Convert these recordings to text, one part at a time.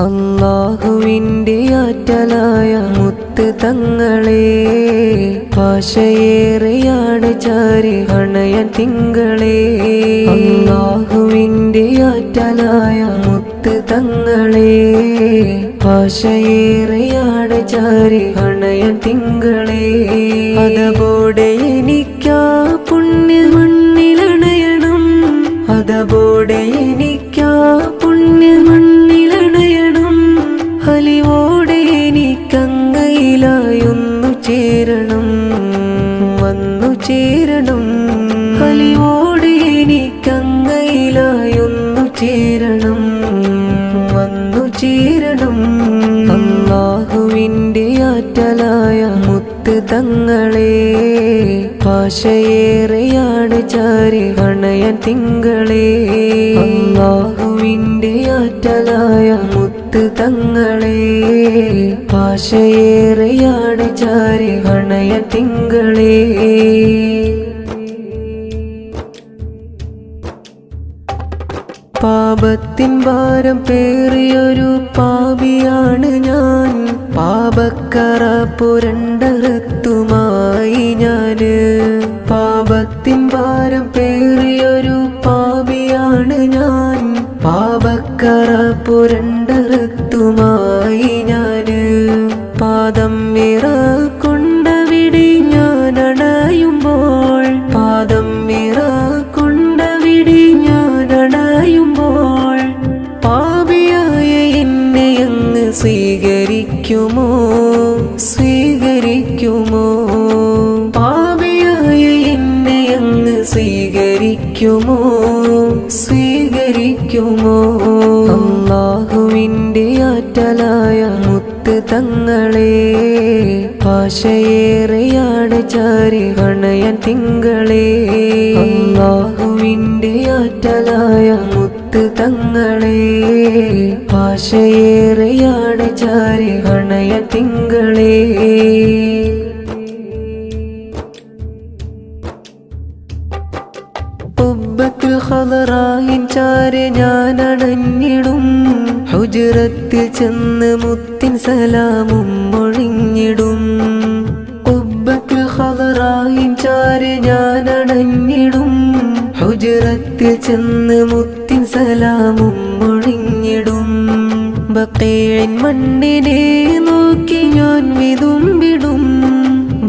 അള്ളാഹുവിന്റെ ആറ്റലായ മുത്ത് തങ്ങളെ പാശയേറെയാണ് ചാരി അണയൻ തിങ്കളെ. അള്ളാഹുവിന്റെ ആറ്റലായ മുത്ത് തങ്ങളെ പാശയേറെയാണ് ചാരി അണയൻ തിങ്കളെ. മുത്ത് തങ്ങളെ പാശയേറെയാണ് ചാരി അണയൻ തിങ്കളെ. അള്ളാഹുവിന്റെ ആറ്റലായ മുത്ത് തങ്ങളെ പാശയേറെയാണ് ചാരി അണയൻ തിങ്കളേ. പാപത്തിൻ ഭാരം പേറിയൊരു പാപിയാണ് ഞാൻ. പാപക്കറ പുരണ്ടറുത്തുമായി ഞാൻ. പാപത്തിൻ ഭാരം പേറിയൊരു പാപിയാണ് ഞാൻ. പാപക്കറ പുരണ്ടറുത്തുമായി ഞാൻ. പാദം മിറ കൊണ്ടവിടെ ഞാൻ അണയുമ്പോൾ പാദം മിറ കൊണ്ടവിടെ ഞാൻ അണയുമ്പോൾ പാപിയായ എന്നെ അങ്ങ് സ്വീകരിക്കുമോ സ്വീകരിക്കുമോ? പാപിയായ എന്നെ അങ്ങ് സ്വീകരിക്കുമോ? സ്വീകരിക്കുമോ? അള്ളാഹുവിന്റെ ആറ്റലായ മുത്ത് തങ്ങളെ പാശയേറെയാട് ചാരി അണയൻ തിങ്കളെ. അള്ളാഹുവിന്റെ ആറ്റലായ മുത്ത് തങ്ങളെ ആശയേറെയാണ് ചാരി അണയ തിങ്കളെ. ഉബ്ബത്തിൽ ഖദറായിൻ ചാരെ ഞാൻ അണഞ്ഞിടും ഹുജറത്തിൽ ചെന്ന് മുത്തിൻ സലാമും മൊഴിഞ്ഞിടും ഉബ്ബത്തിൽ ഖദറായിൻ ചാരെ ഞാൻ ഹുജറത്തിൽ ചെന്ന് മുത്തിൻ സലാമും മുഴിഞ്ഞിടും ബക്കേഴൻ മണ്ണിനെ നോക്കി ഞാൻ വിതുമ്പിടും.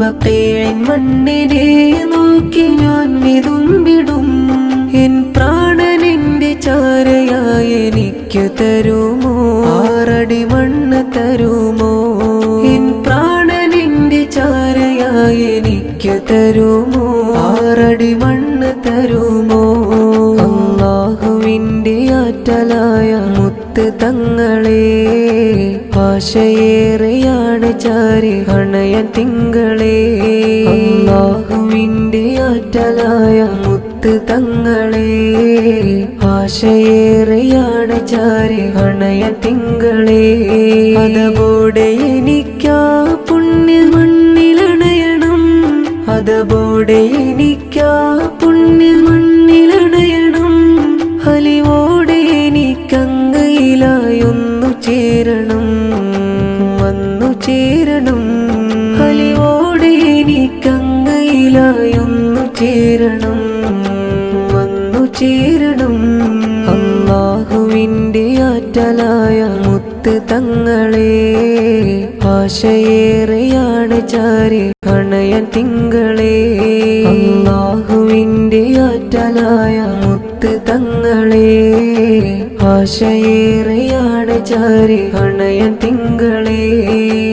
ബക്കേഴൻ മണ്ണിനെ നോക്കി ഞാൻ വിതുമ്പിടും. എൻ പ്രാണനിന്റെ ചാരയായി എനിക്ക് തരുമോ? ആറടി മണ്ണ് തരുമോ? എൻ പ്രാണനിന്റെ ചാരയായി എനിക്ക് തരുമോ? ആറടി മണ്ണ് തരുമോ? ആറ്റലായ മുത്ത് തങ്ങളെ ആശയേറെയാണ് ചാരി അണയ തിങ്കളെ. അള്ളാഹുവിന്റെ ആറ്റലായ മുത്ത് തങ്ങളെ ആശയേറെയാണ് ചാരി അണയ തിങ്കളെ. അതപോടെ എനിക്കാ പുണ്യ മണ്ണിലണയണം അതപോടെ എനിക്കാ ചേരണം. ഹലിവോടെ എനിക്കങ്ങയിലായൊന്നു ചേരണം. വന്നു ചേരണം. അള്ളാഹുവിന്റെ ആറ്റലായ മുത്ത് തങ്ങളെ ആശയേറെയാണ് ചാരി അണയൻ തിങ്കളെ. അള്ളാഹുവിന്റെ ആറ്റലായ മുത്ത് തങ്ങളെ ആശയേറെയാണ് ചാരി അണയൻ തിങ്കളെ.